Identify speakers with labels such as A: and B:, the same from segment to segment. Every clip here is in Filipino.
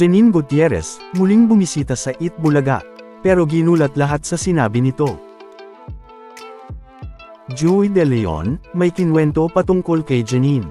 A: Janine Gutierrez, muling bumisita sa Eat Bulaga, pero ginulat lahat sa sinabi nito. Joey De Leon, may kinwento patungkol kay Janine.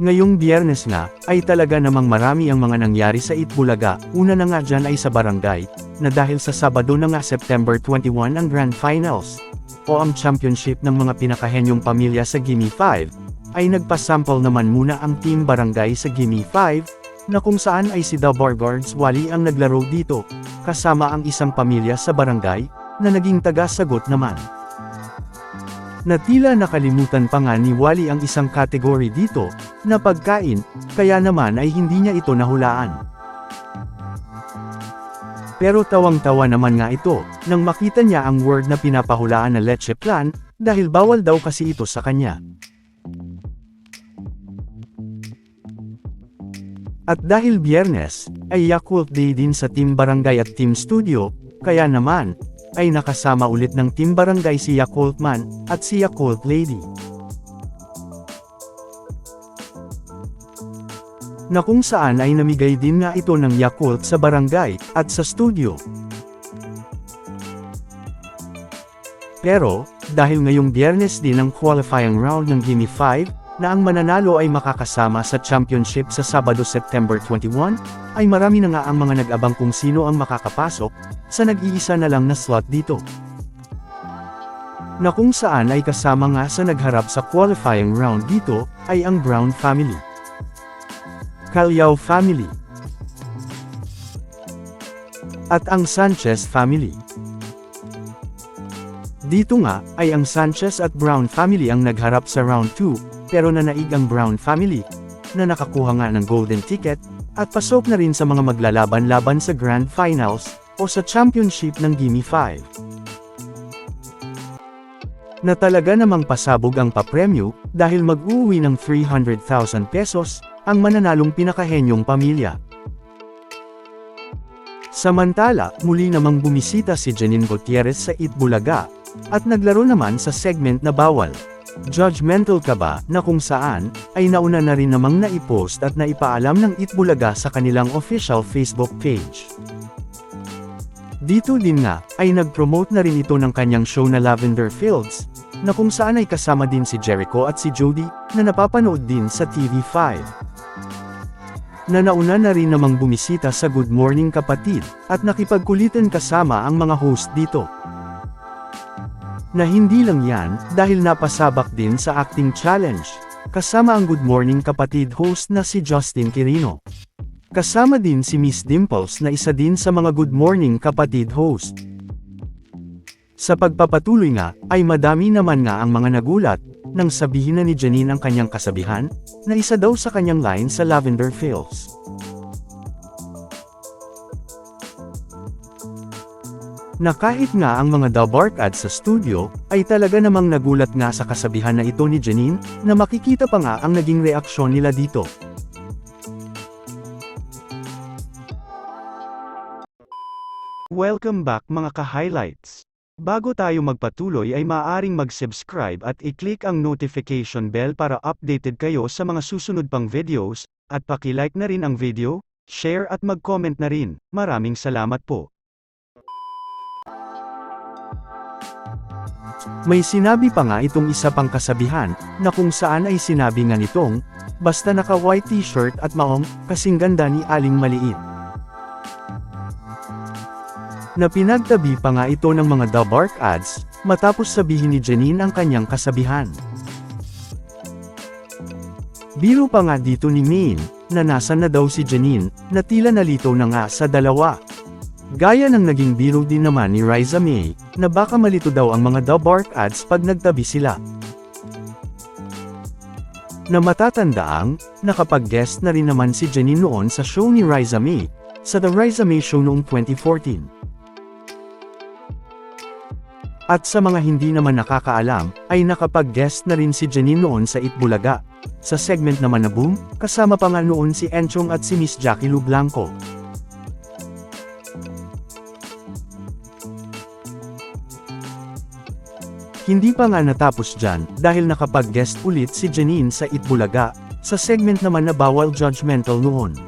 A: Ngayong biyernes nga, ay talaga namang marami ang mga nangyari sa Itbulaga, una na nga dyan ay sa barangay, na dahil sa Sabado na nga September 21 ang Grand Finals, o ang championship ng mga pinakahenyong pamilya sa Gimme 5, ay nagpasample naman muna ang Team Barangay sa Gimme 5, na kung saan ay si The Barguards Wally ang naglaro dito, kasama ang isang pamilya sa barangay, na naging taga-sagot naman. Na tila nakalimutan pa nga ni Wally ang isang kategory dito, na pagkain, kaya naman ay hindi niya ito nahulaan. Pero tawang-tawa naman nga ito, nang makita niya ang word na pinapahulaan na leche plan, dahil bawal daw kasi ito sa kanya. At dahil biyernes, ay Yakult Day din sa Team Barangay at Team Studio, kaya naman, ay nakasama ulit ng Team Barangay si Yakult Man, at si Yakult Lady. Na kung saan ay namigay din nga ito ng Yakult sa barangay, at sa studio. Pero, dahil ngayong biyernes din ang qualifying round ng Gimme 5, na ang mananalo ay makakasama sa championship sa Sabado September 21, ay marami na nga ang mga nag-abang kung sino ang makakapasok, sa nag-iisa na lang na slot dito. Na kung saan ay kasama nga sa nagharap sa qualifying round dito, ay ang Brown family. Calyao family. At ang Sanchez family. Dito nga, ay ang Sanchez at Brown family ang nagharap sa round 2, pero nanaig ang Brown family, na nakakuha nga ng golden ticket, at pasok na rin sa mga maglalaban-laban sa Grand Finals, o sa championship ng Gimme 5. Na talaga namang pasabog ang papremyo, dahil mag-uwi ng 300,000 pesos, ang mananalong pinakahenyong pamilya. Samantala, muli namang bumisita si Janine Gutierrez sa Itbulaga, at naglaro naman sa segment na bawal. Judgmental ka ba, na kung saan, ay nauna na rin namang naipost at naipaalam ng Itbulaga sa kanilang official Facebook page. Dito din nga, ay nag-promote na rin ito ng kanyang show na Lavender Fields, na kung saan ay kasama din si Jericho at si Jody, na napapanood din sa TV5. Na nauna na rin namang bumisita sa Good Morning Kapatid, at nakipagkulitan kasama ang mga host dito. Na hindi lang yan, dahil napasabak din sa acting challenge, kasama ang Good Morning Kapatid host na si Justin Quirino. Kasama din si Miss Dimples na isa din sa mga Good Morning Kapatid host. Sa pagpapatuloy nga, ay madami naman nga ang mga nagulat, nang sabihin na ni Janine ang kanyang kasabihan, na isa daw sa kanyang line sa Lavender Fields. Na kahit nga ang mga Dalbark ads sa studio, ay talaga namang nagulat nga sa kasabihan na ito ni Janine, na makikita pa nga ang naging reaksyon nila dito. Welcome back mga ka-highlights. Bago tayo magpatuloy ay maaaring mag-subscribe at i-click ang notification bell para updated kayo sa mga susunod pang videos, at paki-like na rin ang video, share at mag-comment na rin. Maraming salamat po. May sinabi pa nga itong isa pang kasabihan, na kung saan ay sinabi nga nitong, basta naka-white t-shirt at maong, kasing ganda ni Aling Maliit. Na pinagtabi pa nga ito ng mga The Bark ads, matapos sabihin ni Janine ang kanyang kasabihan. Biro pa nga dito ni Min, na nasa na daw si Janine, na tila nalito na nga sa dalawa. Gaya ng naging biro din naman ni Riza May, na baka malito daw ang mga The Bark ads pag nagtabi sila. Na matatandaang, nakapag-guest na rin naman si Janine noon sa show ni Riza May, sa The Riza May Show noong 2014. At sa mga hindi naman nakakaalam, ay nakapag-guest na rin si Janine noon sa Itbulaga. Sa segment naman na Boom, kasama pa nga noon si Enchong at si Miss Jackie Lu Blanco. Hindi pa nga natapos dyan, dahil nakapag-guest ulit si Janine sa Itbulaga, sa segment naman na bawal judgmental noon.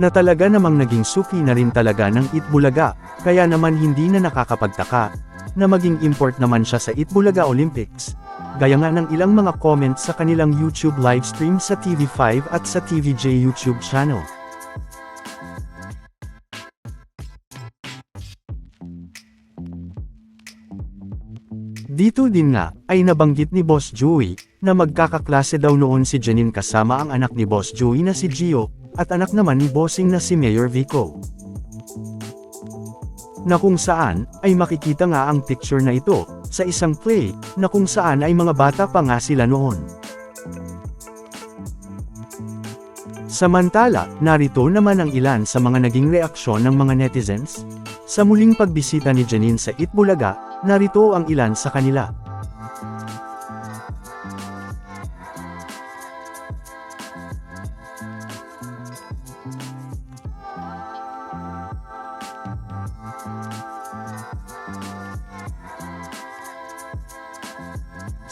A: na talaga namang naging suki na rin talaga ng Itbulaga, kaya naman hindi na nakakapagtaka, na maging import naman siya sa Itbulaga Olympics. Gaya nga ng ilang mga comments sa kanilang YouTube livestream sa TV5 at sa TVJ YouTube channel. Dito din nga, ay nabanggit ni Boss Joey, na magkakaklase daw noon si Janine kasama ang anak ni Boss Joey na si Gio, at anak naman ni Bossing na si Mayor Vico. Na kung saan, ay makikita nga ang picture na ito, sa isang play, na kung saan ay mga bata pa nga sila noon. Samantala, narito naman ang ilan sa mga naging reaksyon ng mga netizens. Sa muling pagbisita ni Janine sa Itbulaga, narito ang ilan sa kanila.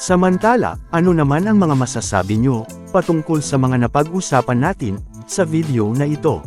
A: Samantala, ano naman ang mga masasabi nyo, patungkol sa mga napag-usapan natin, sa video na ito?